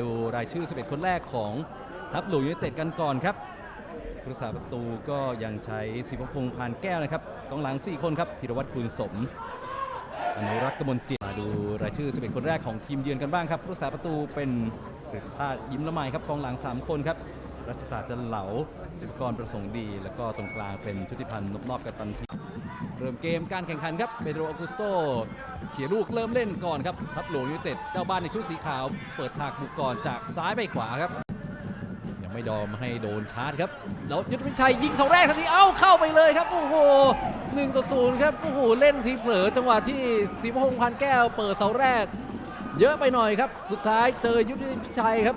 ดูรายชื่อ 11 คนแรกของทัพหลวงยูไนเต็ดกันก่อนครับผู้รักษาประตูก็ยังใช้ศิวพงษ์พานแก้วนะครับกองหลัง 4 คนครับธีรวัตรคุณสม อนุรักษ์กมลจิตมาดูรายชื่อ 11 คนแรกของทีมเยือนกันบ้างครับผู้รักษาประตูเป็นกฤษภาสยิ้มละไมครับกองหลัง 3 คนครับรัชตาจันเหลาสิบกรประสงค์ดี แล้วก็ตรงกลางเป็นชุติพันธ์นบนอบกัปตันที เริ่มเกมการแข่งขันครับเปโดรอกุสโตเขี่ยลูกเริ่มเล่นก่อนครับทัพหลวงยูเต็ดเจ้าบ้านในชุดสีขาว เปิดฉากบุกก่อนจากซ้ายไปขวาครับ ยังไม่ดอมให้โดนชาร์จครับแล้วยุทธพิชัยยิงเสาแรกทันทีเอ้าเข้าไปเลยครับโอ้โหหนึ่งต่อศูนย์ครับโอ้โหเล่นทีเผลอจังหวะที่สีพงพันแก้ว เปิดเสาแรก เยอะไปหน่อยครับ สุดท้ายเจอยุทธพิชัยครับ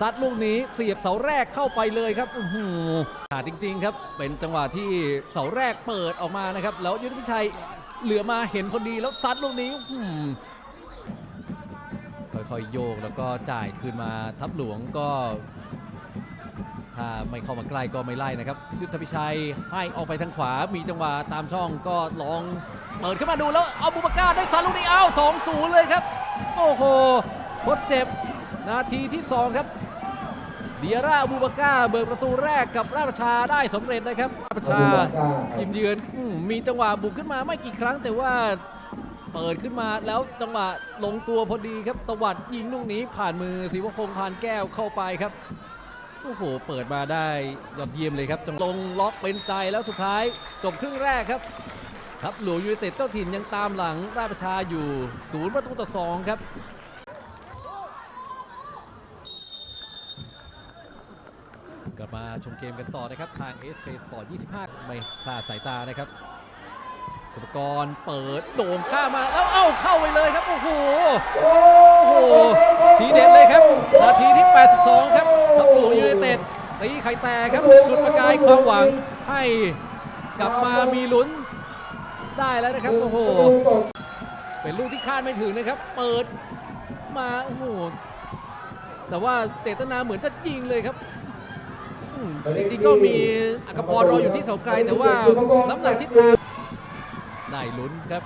ซัดลูกนี้เสียบเสาแรกเข้าไปเลยครับโอ้โหขาดจริง ๆ ครับ เป็นจังหวะที่เสาแรกเปิดออกมานะครับ แล้วยุทธพิชัยเหลือมาเห็นพอดีแล้วซัดลูกนี้อืค่อยๆโยกแล้วก็จ่ายคืนมาทับหลวงก็ ถ้าไม่เข้ามาใกล้ก็ไม่ไล่นะครับ ยุทธพิชัยให้ออกไปทางขวามีจังหวะตามช่องก็ลองเปิดขึ้นมาดูแล้วเอาบูบาก้าได้ซัดลูกนี้เอา2 0เลยครับ โอ้โหทดเจ็บนาทีที่ 2 ครับ เดียร่าบูบาก้าเบิกประตูแรกกับราชประชาได้สำเร็จนะครับ ราชประชาทีมเยือนอืมมีจังหวะบุกขึ้นมาไม่กี่ครั้งแต่ว่าเปิดขึ้นมาแล้วจังหวะลงตัวพอดีครับตวัดยิงลูกนี้ผ่านมือศิวพงษ์พานแก้วเข้าไปครับโอ้โหเปิดมาได้ยอดเยี่ยมเลยครับจังลงล็อกเป็นใจแล้วสุดท้ายจบครึ่งแรกครับครับหลวงยูไนเต็ดเจ้าถิ่นยังตามหลังราชประชาอยู่ศูนย์ประตูต่อสองครับ กลับมาชมเกมกันต่อนะครับ ทาง s p Sport 25 ไม่คลาดสายตานะครับสุปกรเปิดโด่งข้ามาแล้วเอ้าเข้าไปเลยครับ โอ้โหโอ้โหทีเด็ดเลยครับ นาทีที่ 82 ครับทัพหลวงยูไนเต็ดตีไข่แตกครับ จุดประกายความหวังให้กลับมามีลุ้นได้แล้วนะครับ โอ้โห เป็นลูกที่คาดไม่ถึงนะครับ เปิดมา โอ้โห แต่ว่าเจตนาเหมือนจะยิงเลยครับ จริงๆก็มีอักพรรออยู่ที่เสาไกลแต่ว่าน้ำหนักทิศทางได้ลุ้นครับ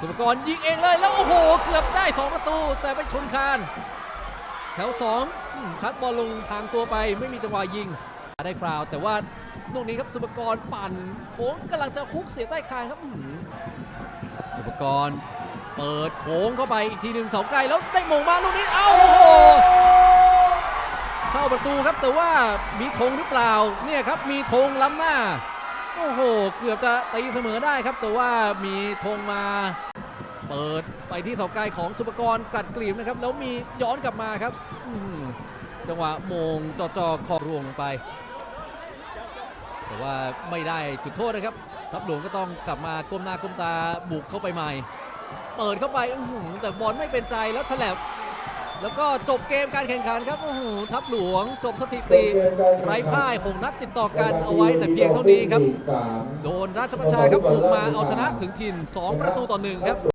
สุภกรยิงเองเลยแล้วโอ้โห เกือบได้ 2 ประตู แต่ไปชนคาน แถว2อืมคัดบอลลงทางตัวไปไม่มีจังหวะยิง ได้ฟาวแต่ว่าลูกนี้ครับสุภกรปั่นโค้งกำลังจะคุกเสียใต้คางครับสุภกรเปิดโค้งเข้าไปอีกทีหนึ่งเสาไกลแล้วได้มงมาลูกนี้เอ้าโอ้โห เข้าประตูครับแต่ว่ามีธงหรือเปล่าเนี่ยครับมีธงล้ำหน้า โอ้โห เกือบจะตีเสมอได้ครับ แต่ว่ามีธงมา เปิดไปที่เสาไกลของสุปกรณ์กลัดกลีบนะครับ แล้วมีย้อนกลับมาครับจังหวะโมงจอจอคอรวงลงไป แต่ว่าไม่ได้จุดโทษนะครับทัพหลวงก็ต้องกลับมาก้มหน้าก้มตาบุกเข้าไปใหม่ เปิดเข้าไปแต่บอลไม่เป็นใจแล้วฉลับ แล้วก็จบเกมการแข่งขันครับโอ้โหทัพหลวงจบสถิติไร้พ่ายหงนัดติดต่อกันเอาไว้แต่เพียงเท่านี้ครับ โดนราชประชาครับบุกมาเอาชนะถึงถิ่น 2 ประตูต่อหนึ่งครับ